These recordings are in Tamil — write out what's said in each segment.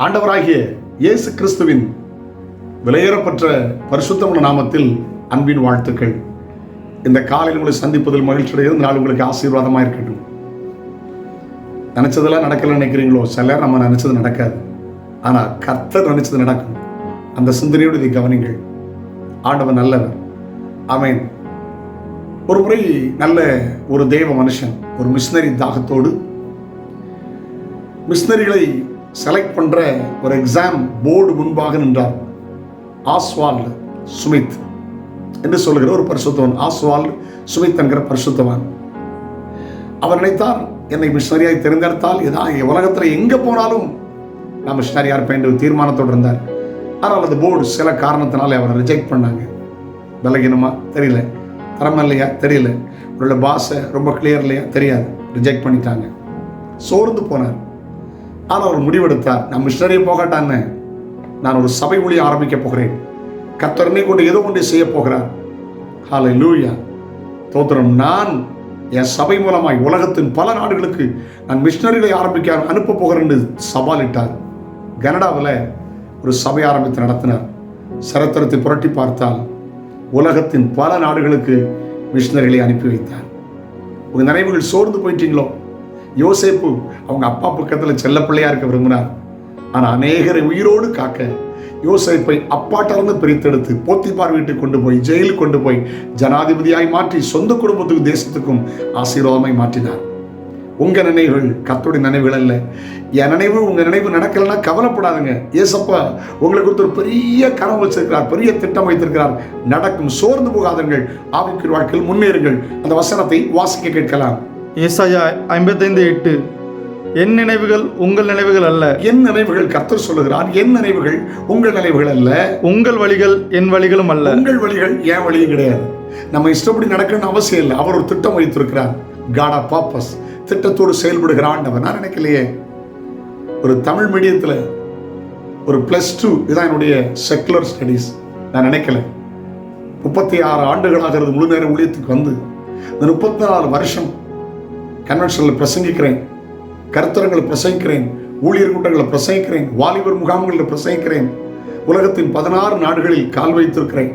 ஆண்டவராகிய இயேசு கிறிஸ்துவின் விலையேறப்பற்ற பரிசுத்தமுள்ள நாமத்தில் அன்பின் வாழ்த்துக்கள். இந்த காலையில் உங்களை சந்திப்பதில் மகிழ்ச்சி அடைகிறது. நாள் உங்களுக்கு ஆசீர்வாதமாக இருக்கட்டும். நினைச்சதெல்லாம் நடக்கல நினைக்கிறீங்களோ? சில நம்ம நினைச்சது நடக்காது. ஆனால் கர்த்தர் நினைச்சது நடக்கும். அந்த சிந்தனையோடு இதை கவனிங்கள். ஆண்டவன் நல்லவர். ஆமென். ஒரு முறை நல்ல ஒரு தெய்வ மனுஷன் ஒரு மிஷினரி தாகத்தோடு மிஷினரிகளை செலக்ட் பண்ணுற ஒரு எக்ஸாம் போர்டு முன்பாக நின்றார். ஆஸ்வால்டு சுமித் என்று சொல்லுகிற ஒரு பரிசுத்தவன். ஆஸ்வால் சுமித் என்கிற பரிசுத்தவன். அவர் நினைத்தார் என்னை மிஷினரியாய் தேர்ந்தெடுத்தால் இதான் உலகத்தில் எங்கே போனாலும் நான் மிஷினரியாக இருப்பேன் என்று தீர்மானத்தோடு இருந்தார். ஆனால் அந்த போர்டு சில காரணத்தினால அவரை ரிஜெக்ட் பண்ணாங்க. விலகினமா? தெரியல. தரமா இல்லையா? தெரியல. உங்களோட பாஷை ரொம்ப கிளியர் இல்லையா? தெரியாது. ரிஜெக்ட் பண்ணிட்டாங்க. சோர்ந்து போனார். ஆனால் அவர் முடிவெடுத்தார். நான் மிஷினரியே போகட்டான்னு. நான் ஒரு சபை ஒளி ஆரம்பிக்க போகிறேன். கத்தரனை கொண்டு ஏதோ ஒன்றை செய்ய போகிறார். ஹாலை லூயா தோத்திரம் நான் என் சபை மூலமாய் உலகத்தின் பல நாடுகளுக்கு நான் மிஷினரிகளை ஆரம்பிக்க அனுப்ப போகிறேன் என்று சவாலிட்டார். கனடாவில் ஒரு சபை ஆரம்பித்து நடத்தினார். சரித்திரத்தை புரட்டி பார்த்தால் உலகத்தின் பல நாடுகளுக்கு மிஷினரிகளை அனுப்பி வைத்தார். உங்கள் நினைவுகள் சோர்ந்து போயிட்டீங்களோ? யோசேப்பு அவங்க அப்பா பக்கத்தில் செல்ல பிள்ளையா இருக்க விரும்பினார். ஆனால் அநேகரை உயிரோடு காக்க யோசேப்பை அப்பாட்டிலிருந்து பிரித்தெடுத்து போத்திப்பார் வீட்டுக்கு கொண்டு போய் ஜெயிலுக்கு கொண்டு போய் ஜனாதிபதியாய் மாற்றி சொந்த குடும்பத்துக்கும் தேசத்துக்கும் ஆசீர்வாதமாய் மாற்றினார். உங்க நினைவுகள் கத்தோடைய நினைவுகள் அல்ல. என் நினைவு உங்க நினைவு நடக்கலைன்னா கவலைப்படாதுங்க. ஏசப்பா உங்களை குறித்து ஒரு பெரிய கனவு வச்சிருக்கிறார் பெரிய திட்டம் வைத்திருக்கிறார். நடக்கும் சோர்ந்து போகாதங்கள் ஆவிக்குரிய வாழ்க்கையில் முன்னேறுங்கள். அந்த வசனத்தை வாசிக்க கேட்கலாம். ஏசாயா ஐம்பத்தைந்து எட்டு. என் நினைவுகள் உங்கள் நினைவுகள் அல்ல. என் நினைவுகள் கர்த்தர் சொல்லுகிறார். என் நினைவுகள் உங்கள் நினைவுகள் அல்ல. உங்கள் வழிகள் என் வழிகளும் அல்ல. உங்கள் வழிகள் என் வழியும் கிடையாது. நம்ம இஷ்டப்படி நடக்கணும்னு அவசியம் இல்லை. அவர் ஒரு திட்டம் வைத்திருக்கிறார். காட் ஆஃப் பர்பஸ் திட்டத்தோடு செயல்படுகிற ஆண்டவர். நான் நினைக்கலையே. ஒரு தமிழ் மீடியத்தில் ஒரு ப்ளஸ் டூ இதான் என்னுடைய செக்குலர் ஸ்டடீஸ் நான் நினைக்கல. முப்பத்தி ஆறு ஆண்டுகளாகிறது முழு நேர ஊழியத்துக்கு வந்து. இந்த முப்பத்தி நாலு வருஷம் கன்வென்ஷனில் பிரசங்கிக்கிறேன் கருத்தரங்களை பிரசங்கிக்கிறேன் ஊழியர் கூட்டங்களை பிரசங்கிக்கிறேன் வாலிபர் முகாம்களில் பிரசங்கிக்கிறேன். உலகத்தின் பதினாறு நாடுகளில் கால் வைத்திருக்கிறேன்.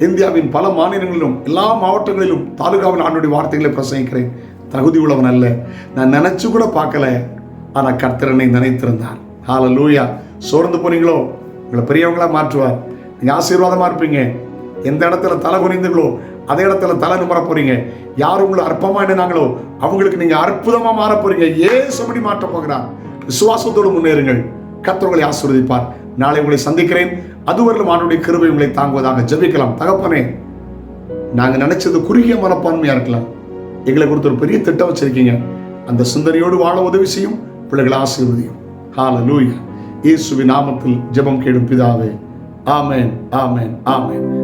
இந்தியாவின் பல மாநிலங்களிலும் எல்லா மாவட்டங்களிலும் தாலுகாவில் ஆண்டுடைய வார்த்தைகளை பிரசங்கிக்கிறேன். தகுதி உள்ளவன் அல்ல. நான் நினைச்சு கூட பார்க்கல. ஆனால் கர்த்தரனை நினைத்திருந்தார். ஹால லூயா சோர்ந்து போனீங்களோ? உங்களை பெரியவங்களா மாற்றுவார். நீங்கள் ஆசீர்வாதமாக இருப்பீங்க. எந்த இடத்துல தலை குனிந்தீங்களோ அதே இடத்துல தலை நிமர போறீங்க. யார் உங்களை அற்பமா எண்ணினாங்களோ அவங்களுக்கு நீங்க அற்புதமா மாற போறீங்க. ஏசபடி மாற்ற போகிறார். விசுவாசத்தோடு முன்னேறுங்கள். கத்தவர்களை ஆசிர்வதிப்பார். நாளை உங்களை சந்திக்கிறேன். அதுவரையிலும் ஆண்டுடைய கிருபை உங்களை தாங்குவதாக ஜபிக்கலாம். தகப்பனே நாங்க நினைச்சது குறுகிய மனப்பான்மையா இருக்கலாம். எங்களை கொடுத்து ஒரு பெரிய திட்டம் வச்சிருக்கீங்க. அந்த சிந்தனையோடு வாழ உதவி செய்யும். பிள்ளைகளை ஆசீர்வதியும். ஹால லூயா இயேசுவின் நாமத்தில் ஜெபம் கேடும் பிதாவே. ஆமேன் ஆமேன் ஆமேன்